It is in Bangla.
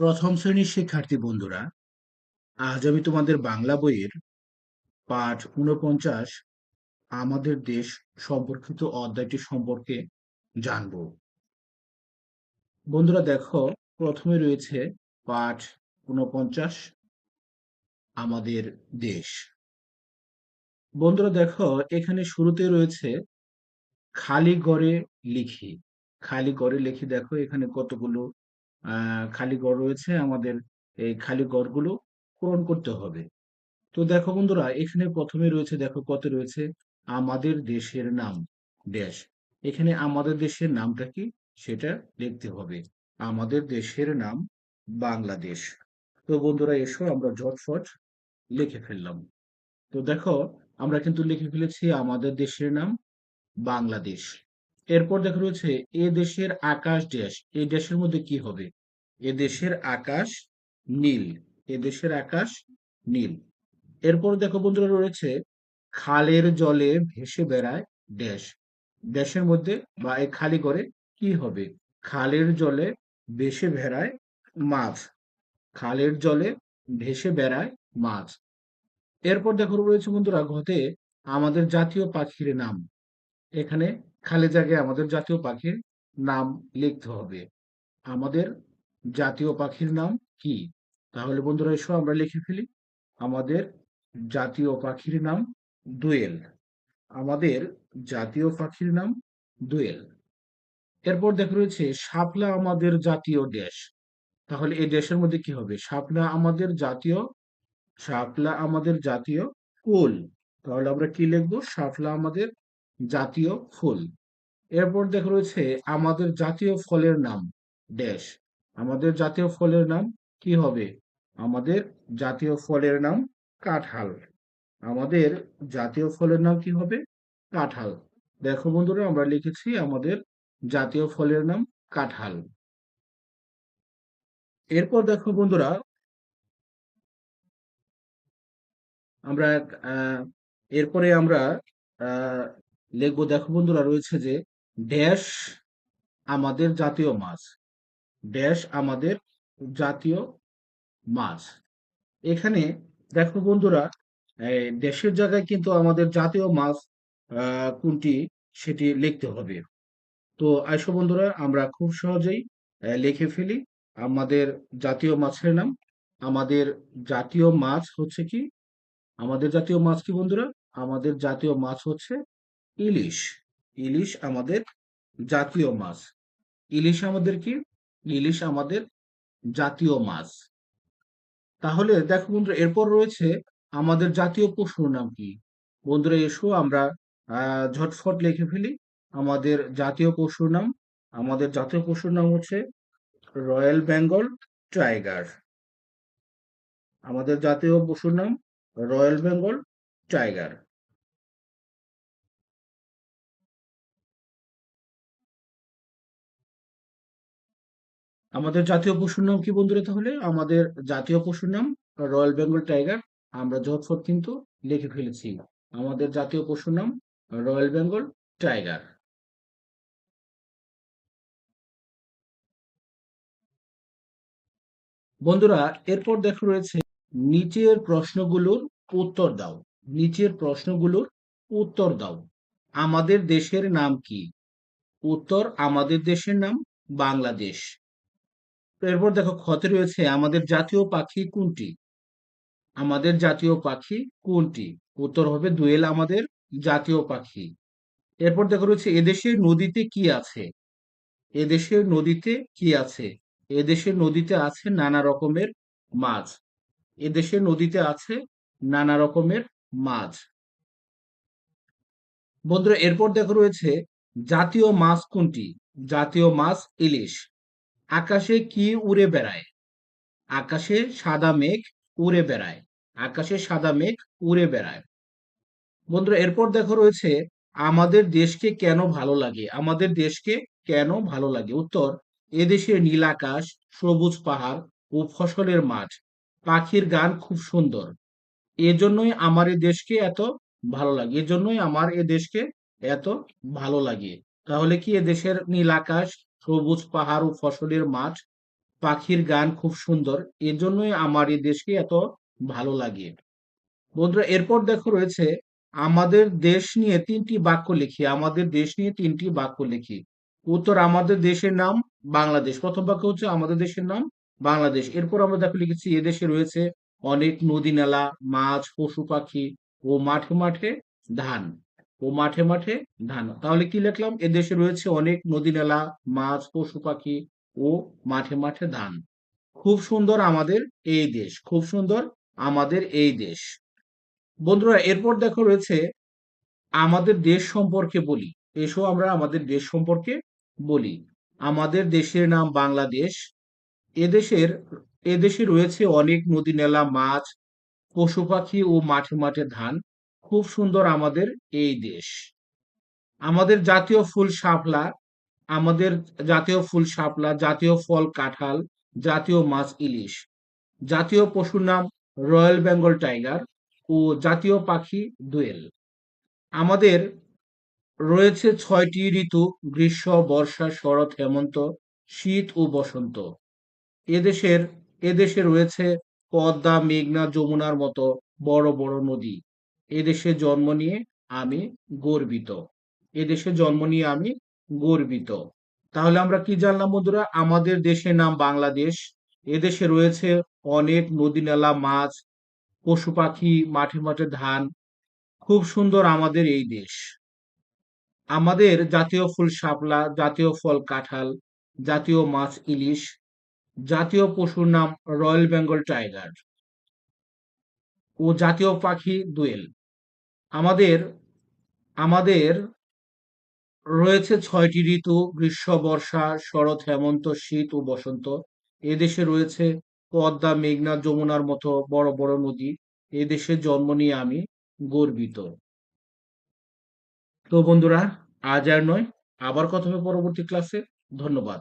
প্রথম শ্রেণির শিক্ষার্থী বন্ধুরা, আজ আমি তোমাদের বাংলা বইয়ের পাঠ ঊনপঞ্চাশ, আমাদের দেশ সম্পর্কিত অধ্যায়টি সম্পর্কে জানব। বন্ধুরা দেখো, প্রথমে রয়েছে পাঠ ঊনপঞ্চাশ, আমাদের দেশ। বন্ধুরা দেখো, এখানে শুরুতে রয়েছে, খালি গড়ে লিখি। খালি গড়ে লিখি দেখো, এখানে কতগুলো খালি গড় রয়েছে, আমাদের এই খালি গড়গুলো পূরণ করতে হবে। তো দেখো বন্ধুরা, এখানে প্রথমে রয়েছে, দেখো কত রয়েছে? আমাদের দেশের নাম, দেশ। এখানে আমাদের দেশের নামটা কি? সেটা লিখতে হবে। আমাদের দেশের নাম বাংলাদেশ। তো বন্ধুরা, এসো আমরা ঝটফট লিখে ফেললাম। তো দেখো, আমরা কিন্তু লিখে ফেলেছি আমাদের দেশের নাম বাংলাদেশ। এরপর দেখা রয়েছে, এ দেশের আকাশ দেশ। এই দেশের মধ্যে কি হবে? এ দেশের আকাশ নীল এদেশের আকাশ নীল। এরপর দেখো বন্ধুরা রয়েছে, খালের জলে ভেসে বেড়ায় দেশ। দেশের মধ্যে বা এই খালি করে কি হবে? খালের জলে ভেসে বেড়ায় মাছ। খালের জলে ভেসে বেড়ায় মাছ। এরপর দেখো রয়েছে বন্ধুরা ঘতে আমাদের জাতীয় পাখির নাম। এখানে খালি জায়গায় আমাদের জাতীয় পাখির নাম লিখতে হবে। আমাদের জাতীয় পাখির নাম কি? তাহলে বন্ধুরা এসো, আমরা লিখে ফেলি। আমাদের জাতীয় পাখির নাম দোয়েল। আমাদের জাতীয় পাখির নাম দোয়েল। এরপর দেখা রয়েছে, শাপলা আমাদের জাতীয় দেশ। তাহলে এই দেশের মধ্যে কি হবে? শাপলা আমাদের জাতীয়, শাপলা আমাদের জাতীয় ফুল। তাহলে আমরা কি লিখব? শাপলা আমাদের জাতীয় ফুল। এরপর দেখা রয়েছে, আমাদের জাতীয় ফলের নাম ড্যাশ আমাদের জাতীয় ফলের নাম কি হবে? আমাদের জাতীয় ফলের নাম কাঁঠাল। আমাদের জাতীয় ফলের নাম কি হবে? কাঁঠাল। দেখো বন্ধুরা, আমরা লিখেছি আমাদের জাতীয় ফলের নাম কাঁঠাল। এরপর দেখো বন্ধুরা, আমরা এরপরে আমরা লিখব, দেখো বন্ধুরা, রয়েছে যে ড্যাশ আমাদের জাতীয় মাছ। ড্যাশ আমাদের জাতীয় মাছ। এখানে দেখো বন্ধুরা দেশের জায়গায় কিন্তু আমাদের জাতীয় মাছ কোনটি সেটি লিখতে হবে। তো আইসো বন্ধুরা, আমরা খুব সহজেই লিখে ফেলি। আমাদের জাতীয় মাছের নাম, আমাদের জাতীয় মাছ হচ্ছে কি? আমাদের জাতীয় মাছ কি বন্ধুরা? আমাদের জাতীয় মাছ হচ্ছে ইলিশ। ইলিশ আমাদের জাতীয় মাছ। ইলিশ আমাদের কি? ইলিশ আমাদের জাতীয় মাছ। তাহলে দেখো বন্ধুরা, এরপর রয়েছে আমাদের জাতীয় পশুর নাম কি? বন্ধুরা, এসো আমরা ঝটফট লিখে ফেলি। আমাদের জাতীয় পশুর নাম, আমাদের জাতীয় পশুর নাম হচ্ছে রয়্যাল বেঙ্গল টাইগার। আমাদের জাতীয় পশুর নাম রয়্যাল বেঙ্গল টাইগার। আমাদের জাতীয় পশুর নাম কি বন্ধুরা তাহলে? আমাদের জাতীয় পশুর নাম রয়্যাল বেঙ্গল টাইগার আমরা ঝটফট কিন্তু লিখে ফেলেছি। আমাদের জাতীয় পশুর নাম রয়্যাল বেঙ্গল টাইগার বন্ধুরা, এরপর দেখো রয়েছে, নিচের প্রশ্নগুলোর উত্তর দাও। নিচের প্রশ্নগুলোর উত্তর দাও। আমাদের দেশের নাম কি? উত্তর, আমাদের দেশের নাম বাংলাদেশ। এরপর দেখো ক্ষতে রয়েছে আমাদের জাতীয় পাখি কোনটি? আমাদের জাতীয় পাখি কোনটি? উত্তর হবে দোয়েল আমাদের জাতীয় পাখি। এরপর দেখো রয়েছে এদেশের নদীতে কি আছে? এদেশের নদীতে কি আছে? এদেশের নদীতে আছে নানা রকমের মাছ। এদেশের নদীতে আছে নানা রকমের মাছ। বন্ধুরা, এরপর দেখো রয়েছে জাতীয় মাছ কোনটি? জাতীয় মাছ ইলিশ। আকাশে কি উড়ে বেড়ায়? আকাশে সাদা মেঘ উড়ে বেড়ায়। আকাশে সাদা মেঘ উড়ে বেড়ায়। বন্ধুরা, এরপর দেখো রয়েছে, আমাদের দেশকে কেন ভালো লাগে? আমাদের দেশকে কেন ভালো লাগে? উত্তর এদেশের নীল আকাশ, সবুজ পাহাড় ও ফসলের মাঠ। পাখির গান খুব সুন্দর। এজন্যই আমার এই দেশকে এত ভালো লাগে। এজন্যই আমার এ দেশকে এত ভালো লাগে। তাহলে কি এ দেশের নীল আকাশ সবুজ পাহাড় ও ফসলের মাঠ। পাখির গান খুব সুন্দর। এজন্যই আমার এই দেশকে এত ভালো লাগে। বন্ধুরা, এরপর দেখো রয়েছে, আমাদের দেশ নিয়ে তিনটি বাক্য লিখি। আমাদের দেশ নিয়ে তিনটি বাক্য লিখি। উত্তর আমাদের দেশের নাম, বাংলাদেশ। প্রথম বাক্য হচ্ছে আমাদের দেশের নাম, বাংলাদেশ। এরপর আমরা দেখো লিখেছি এদেশে রয়েছে অনেক নদী নালা, মাছ, পশু পাখি ও মাঠে মাঠে ধান। ও মাঠে মাঠে ধান। তাহলে কি লিখলাম? এদেশে রয়েছে অনেক নদী নালা, মাছ, পশু পাখি ও মাঠে মাঠে ধান। খুব সুন্দর আমাদের এই দেশ, খুব সুন্দর আমাদের এই দেশ। বন্ধুরা, এরপর দেখো রয়েছে আমাদের দেশ সম্পর্কে বলি। এসো আমরা আমাদের দেশ সম্পর্কে বলি। আমাদের দেশের নাম বাংলাদেশ। এদেশের, এদেশে রয়েছে অনেক নদী, নালা, মাছ, পশু পাখি ও মাঠে মাঠে ধান। খুব সুন্দর আমাদের এই দেশ। আমাদের জাতীয় ফুল শাপলা, আমাদের জাতীয় ফুল শাপলা, জাতীয় ফল কাঁঠাল, জাতীয় মাছ ইলিশ, জাতীয় পশুর নাম রয়্যাল বেঙ্গল টাইগার ও জাতীয় পাখি দোয়েল আমাদের রয়েছে ছয়টি ঋতু, গ্রীষ্ম, বর্ষা, শরৎ, হেমন্ত, শীত ও বসন্ত। এদেশের, এদেশে রয়েছে পদ্মা, মেঘনা, যমুনার মতো বড় বড় নদী। এদেশে জন্ম নিয়ে আমি গর্বিত। এদেশে জন্ম নিয়ে আমি গর্বিত। তাহলে আমরা কি জানলাম বন্ধুরা? আমাদের দেশের নাম বাংলাদেশ। এদেশে রয়েছে অনেক নদী নালা, মাছ, পশু পাখি, মাঠে মাঠে ধান। খুব সুন্দর আমাদের এই দেশ। আমাদের জাতীয় ফুল শাপলা, জাতীয় ফল কাঁঠাল, জাতীয় মাছ ইলিশ, জাতীয় পশুর নাম রয়্যাল বেঙ্গল টাইগার। ও জাতীয় পাখি দোয়েল। আমাদের আমাদের রয়েছে ছয়টি ঋতু, গ্রীষ্ম, বর্ষা, শরৎ, হেমন্ত, শীত ও বসন্ত। এদেশে রয়েছে পদ্মা, মেঘনা, যমুনার মতো বড় বড় নদী। এদেশে জন্ম নিয়ে আমি গর্বিত। তো বন্ধুরা, আজ আর নয়, আবার কথা হবে পরবর্তী ক্লাসে ধন্যবাদ।